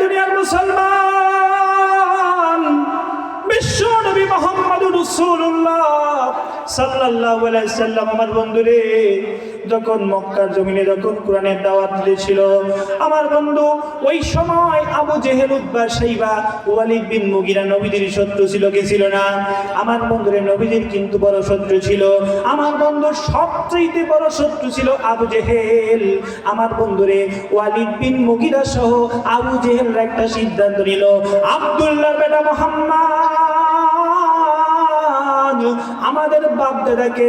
দুনিয়ার মুসলমান বিশ্ব নবী মোহাম্মদ রসুল্লাহ আলাইহি সাল্লাম। আমার বন্ধুরে যখন মক্কার জমিনে যখন কোরআনের দাওয়াত দিয়েছিল, আমার বন্ধু, ওই সময় আবু জেহেল উদ্বা সাইবা ওয়ালিদ বিন মুগিরা নবীদের শত্রু ছিল, কি ছিল না? আমার বন্ধুরে নবীদের কিন্তু বড় শত্রু ছিল। আমার বন্ধুর সবচেয়ে বড় শত্রু ছিল আবু জেহেল। আমার বন্ধুরে ওয়ালিদ বিন মুগিরা সহ আবু জেহেলরা একটা সিদ্ধান্ত নিল, আব্দুল্লাহর বেটা মোহাম্মদ। আমাদের বাপ দাদাকে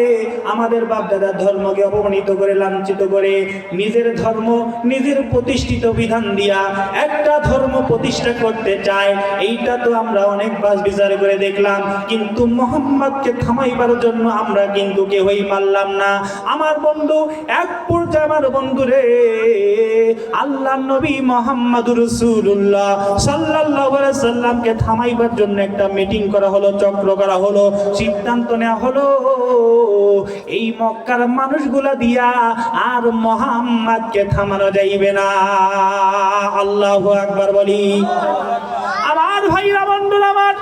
আমাদের বাপ দাদার ধর্মকে অপমানিত করে, লাঞ্ছিত করে, নিজের ধর্ম, নিজের প্রতিষ্ঠিত বিধান দিয়া একটা ধর্ম প্রতিষ্ঠা করতে চায়, এইটা তো আমরা অনেক বাস বিচার করে দেখলাম। কিন্তু মোহাম্মদকে থামাইবার জন্য আমরা কিন্তু কেউই পারলাম না। আমার বন্ধু, এক পর্যায়ে আমার বন্ধু রে, আল্লাহ নবী মোহাম্মদুর রসুল্লাহ আলাইহি সাল্লামকে থামাইবার জন্য একটা মিটিং করা হলো, চক্র করা হলো, সিদ্ধান্ত নেওয়া হলো। এই মক্কার মানুষগুলা দিয়া আর মোহাম্মদকে থামানো যাইবে না। আল্লাহ আকবার বলি। আমার ভাইরা, বন্ধুরা আমার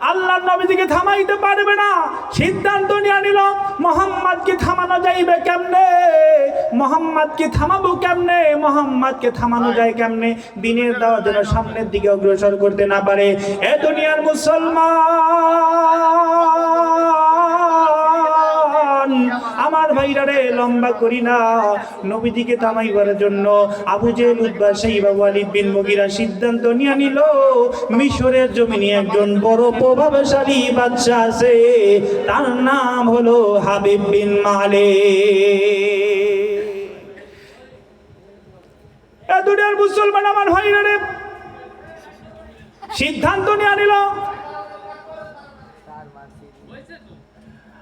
আল্লাহ নবীজিকে থামাইতে পারবে না। সিদ্ধান্ত নিয়ে নিল, মোহাম্মদকে থামানো যাইবে কেমনে? মোহাম্মদকে থামাবো কেমনে? মোহাম্মদকে থামানো যায় কেমনে? দিনের দাওয়া যেন সামনের দিকে অগ্রসর করতে না পারে। এ দুনিয়ার মুসলমান! আমার ভাইরা রে লম্বা করি না। নবীদিকে থামাইবার জন্য আবু জেল উদ্বা সাইবা ওয়ালিদ বিন মুগিরা সিদ্ধান্ত নিয়ে নিল, মিশরের জমিনে একজন বড় প্রভাবশালী বাদশা আছে। তার নাম হলো হাবিব বিন মালে দুনিয়ার মুসলমান আমার ভাইরা রে সিদ্ধান্ত নিয়ে নিল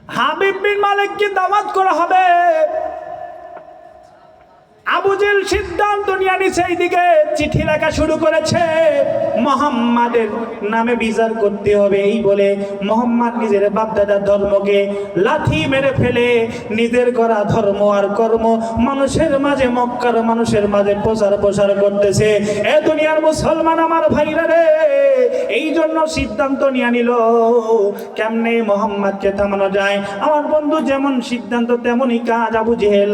হাবিব বিন মালিককে দাওয়াত করা হবে। আবুজেল সিদ্ধান্ত নিয়ে নিছে এইদিকে। চিঠি লেখা শুরু করেছে, মোহাম্মদের নামে বিচার করতে হবে। এই বলে মোহাম্মদ নিজের বাপদাদার ধর্মকে লাথি মেরে ফেলে। নিজের করা ধর্ম আর কর্ম মানুষের মাঝে, মক্কার মানুষের মাঝে প্রচার প্রসার করতেছে। এ দুনিয়ার মুসলমান আমার ভাইরা রে, এই জন্য সিদ্ধান্ত নিয়ে নিল। কেমনে মোহাম্মদকে থামানো যায়? আমার বন্ধু যেমন সিদ্ধান্ত, তেমনই কাজ। আবু জেহেল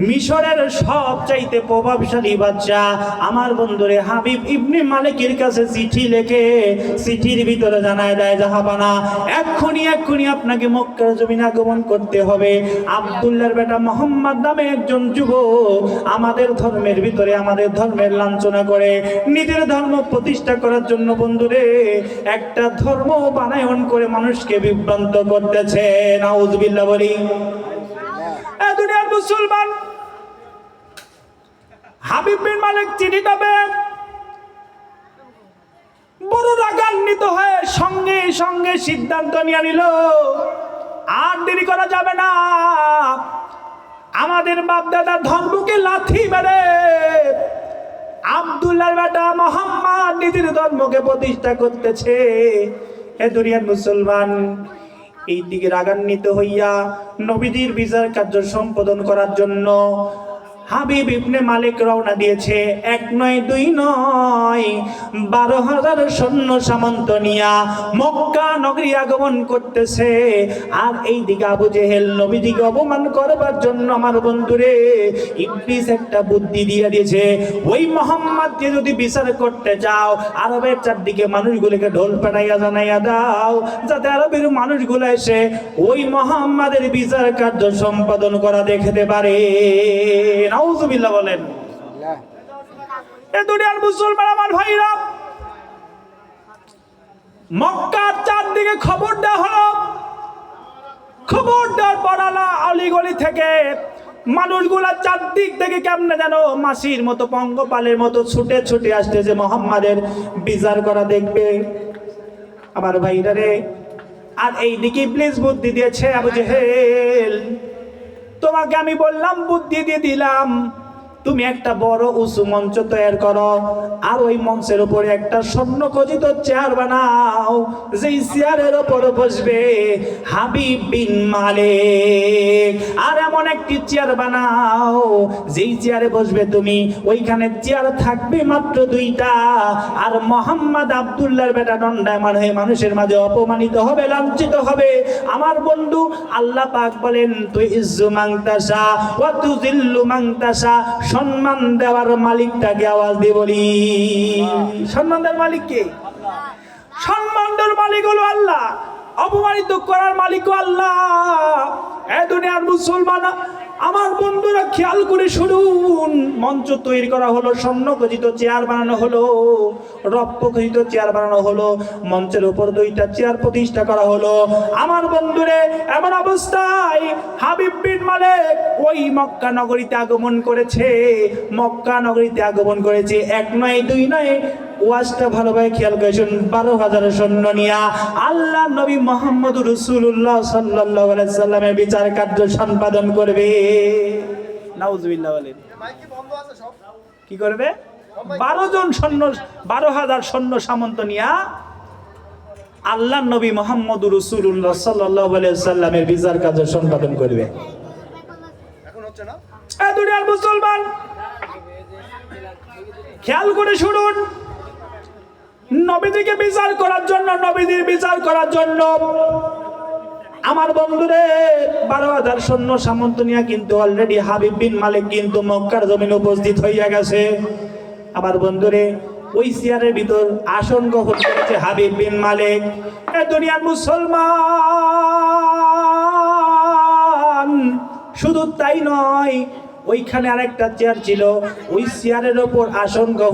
মিশরের সব চাইতে প্রভাবশালী বাচ্চা আমার বন্ধুরে হাবিব ইবনে মালিকের কাছে চিঠি লেখে, চিঠির ভিতরে জানায় দেয়, জাহাবানা, এক্ষুনি এক্ষুনি আপনাকে মক্কার জমিন আগমন করতে হবে। আব্দুল্লাহর বেটা মোহাম্মদ নামে একজন যুবক আমাদের ধর্মের ভিতরে, আমাদের ধর্মের লাঞ্ছনা করে, নিজের ধর্ম প্রতিষ্ঠা করার জন্য বন্ধুরে একটা ধর্ম বানায়ন করে মানুষকে বিভ্রান্ত করতেছে। নাউজবিল্লাহ বলি। মুসলমান। হাবিব বিন মালিক চিঠি পাবে বড় রাগান্বিত হয়ে সঙ্গে সঙ্গে সিদ্ধান্ত নিয়ে নিল, আর দেরি করা যাবে না। আমাদের বাপ দাদার ধর্মকে লাথি মেরে আব্দুল্লাহর বেটা মোহাম্মদ নিজের ধর্মকে প্রতিষ্ঠা করতেছে। এ দুনিয়ার মুসলমান এই দিকে রাগান্বিত হইয়া নবীদের বিচার কার্য সম্পাদন করার জন্য হাবিব ইবনে মালিক রওনা দিয়েছে। এক নয়, দুই নয়, বারো হাজার সৈন্য সামন্ত নিয়া মক্কা নগরী আগমন করতেছে। আর এই দিকে আবু জেহেল নবীদিকে অপমান করবার জন্য আমার বন্ধুরে ইবলিস একটা বুদ্ধি দিয়ে দিয়েছে। ওই মোহাম্মদকে যদি বিচার করতে চাও, আরবের চারদিকে মানুষগুলোকে ঢোল পেটাইয়া জানাইয়া দাও, যাতে আরবের মানুষগুলো এসে ওই মোহাম্মদের বিচার কার্য সম্পাদন করা দেখতে পারে। নাউজুবিল্লাহ বলেন। এ দুনিয়ার মুসলমান আমার ভাইরা, মক্কার চারদিকে খবর দেওয়া হলো। খবর দেওয়ার পর আলা অলিগলি থেকে মানুষগুলা চারদিক থেকে কেমনে যেন মাসির মতো, পঙ্গপালের মতো ছুটে ছুটে আসছে যে মোহাম্মদের বিচার করা দেখবে। আমার ভাইরা রে, আর এই দিকে প্লিজ বুদ্ধি দিয়েছে আবু জেহেল। তোমাকে আমি বললাম বুদ্ধি দিয়ে দিলাম। তুমি একটা বড় উঁচু মঞ্চ তৈরি করো, আর ওই মঞ্চের উপরে একটা স্বর্ণ খচিত চেয়ার বানাও, যেই চেয়ারের উপর বসবে হাবিব বিন মালিক। আর এমন একটি চেয়ার বানাও, যেই চেয়ারে বসবে তুমি, ওইখানে চেয়ার থাকবে মাত্র দুইটা। আর মোহাম্মদ আব্দুল্লাহর বেটা দণ্ডায়মান হয়ে মানুষের মাঝে অপমানিত হবে, লাঞ্ছিত হবে। আমার বন্ধু আল্লাহ পাক বলেন, তুই ইজ্জু মাংতাসা, ওয়া তুজিল্লু মাংতাসা সম্মান দেওয়ার মালিকটাকে আওয়াজ দিয়ে বলি সম্মান দেওয়ার মালিক কে? দেওয়ার মালিক হলো আল্লাহ, অপমানিত করার মালিক আল্লাহ। এ দুনিয়ার মুসলমান, আমার বন্ধুরা খেয়াল করে শুনুন। মঞ্চ তৈরি করা হলো, স্বর্ণ খচিত চেয়ার বানানো হলো রপ্য খচিত চেয়ার বানানো হলো, মঞ্চের উপর দুইটা চেয়ার প্রতিষ্ঠা করা হলো। আমার বন্ধুরে, এমন অবস্থায় হাবিব বিন মালিক ওই মক্কা নগরীতে আগমন করেছে, মক্কা নগরীতে আগমন করেছে। এক নয়, দুই নয় ওয়াজটা ভালোভাবে খেয়াল করেছেন, বারো হাজার সৈন্য নিয়া। আল্লাহ নবী মোহাম্মদ রসুল্লাহ সাল্লাহ সাল্লামের বিচার কার্য সম্পাদন করবে। কি করবে? বারো জন সৈন্য বারো হাজার সৈন্য সামন্ত নিয়া আল্লাহ নবী মোহাম্মদ রসুল্লাহ সাল্লাহ সাল্লামের বিচার কার্য সম্পাদন করবে। খেয়াল করে শুনুন। নবীদিকে বিচার করার জন্য নবীদের বিচার করার জন্য। আমার বন্ধুরে, বারো হাজার সৈন্য সামন্ত নিয়ে কিন্তু অলরেডি হাবিব বিন মালিক কিন্তু মক্কার জমিন উপস্থিত হইয়া গেছে। আমার বন্ধুরে, ওই চেয়ারের ভিতর আসন গ্রহণ করেছে হাবিব বিন মালিক। এ দুনিয়ার মুসলমান। শুধু তাই নয়, ওইখানে আরেকটা চেয়ার ছিল, ওই চেয়ারের ওপর আসন গ্রহণ